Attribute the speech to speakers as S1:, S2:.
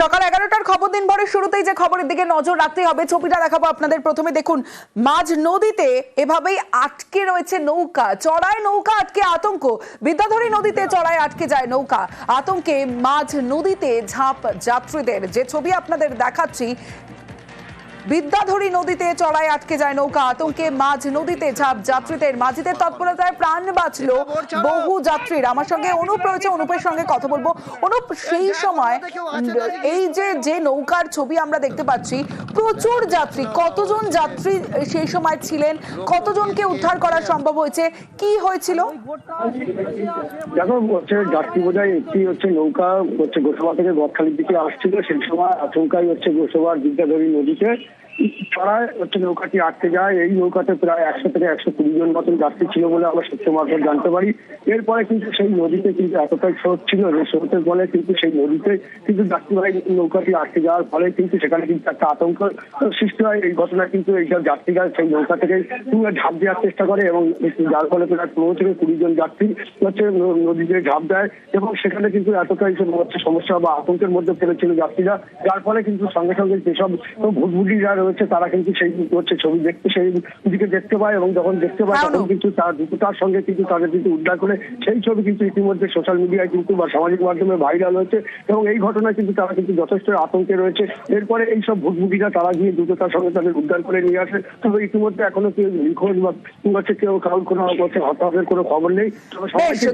S1: সকাল এগারোটার খবর দিন পরে শুরুতেই যে খবরের দিকে নজর রাখতে হবে, ছবিটা দেখাবো আপনাদের প্রথমে। দেখুন, মাঝ নদীতে এভাবেই আটকে রয়েছে নৌকা। চড়ায় নৌকা আটকে আতঙ্ক। বিদ্যাধরী নদীতে চড়ায় আটকে যায় নৌকা। আতঙ্কে মাঝ নদীতে ঝাঁপ যাত্রীদের। যে ছবি আপনাদের দেখাচ্ছি বিদ্যাধরী নদীতে চড়াই আটকে যায় নৌকা। আতঙ্কে মাঝ নদীতে ঝাঁপ যাত্রীদের। মাঝিদের তৎপরতায় প্রাণ বাঁচলো বহু যাত্রীর। আমার সঙ্গে অনুপ রয়েছে। অনুপের সঙ্গে কথা বলব। অনুপ, সেই সময়, এই যে যে নৌকার ছবি আমরা দেখতে পাচ্ছি, প্রচুর যাত্রী। কতজন যাত্রী সেই সময় ছিলেন? কতজনকে উদ্ধার করা সম্ভব হয়েছে? কি হয়েছিল?
S2: দেখো, হচ্ছে যাত্রী বোঝাই একটি হচ্ছে নৌকা, হচ্ছে গোসবা থেকে বকখালির দিকে আসছিল। সেই সময় আচমকাই হচ্ছে গোসবার বিদ্যাধরী নদীতে ছড়ায় হচ্ছে নৌকাটি আটকে যায়। এই নৌকাতে প্রায় একশো থেকে একশো কুড়ি জন মতন যাত্রী ছিল বলে আমরা সত্য মারফত জানতে পারি। এরপরে কিন্তু সেই নদীতে কিন্তু এতটাই স্রোত ছিল যে স্রোতের ফলে কিন্তু সেই নদীতে কিন্তু যাত্রীবাহী নৌকাটি আটকে যাওয়ার ফলে কিন্তু সেখানে কিন্তু একটা আতঙ্ক সৃষ্টি হয়। এই ঘটনা কিন্তু এইসব যাত্রীরা সেই নৌকা থেকে ঝাঁপ দেওয়ার চেষ্টা করে এবং যার ফলে প্রায় পনেরো থেকে কুড়ি জন যাত্রী হচ্ছে নদীতে ঝাঁপ দেয় এবং সেখানে কিন্তু এতটাই হচ্ছে সমস্যা বা আতঙ্কের মধ্যে পড়েছিল যাত্রীরা। যার ফলে কিন্তু সঙ্গে সঙ্গে যেসব ভুটভুটিরা রয়েছে তারা কিন্তু সেই হচ্ছে ছবি দেখতে সেই দিকে দেখতে পায় এবং যখন দেখতে পায় তখন কিন্তু তার দ্রুততার সঙ্গে কিন্তু তাদের কিন্তু উদ্ধার করে সেই ছবি কিন্তু ইতিমধ্যে সোশ্যাল মিডিয়ায় কিন্তু বা সামাজিক মাধ্যমে ভাইরাল হয়েছে এবং এই ঘটনায় কিন্তু তারা কিন্তু যথেষ্ট আতঙ্কে রয়েছে। এরপরে এই সব ভুটভুটিরা তারা গিয়ে দ্রুততার সঙ্গে তাদের উদ্ধার করে নিয়ে আসে। তবে ইতিমধ্যে এখনও কেউ নিখোঁজ বা হচ্ছে কেউ কারোর কোনো হতাহতের কোনো খবর নেই। তবে সবাইকে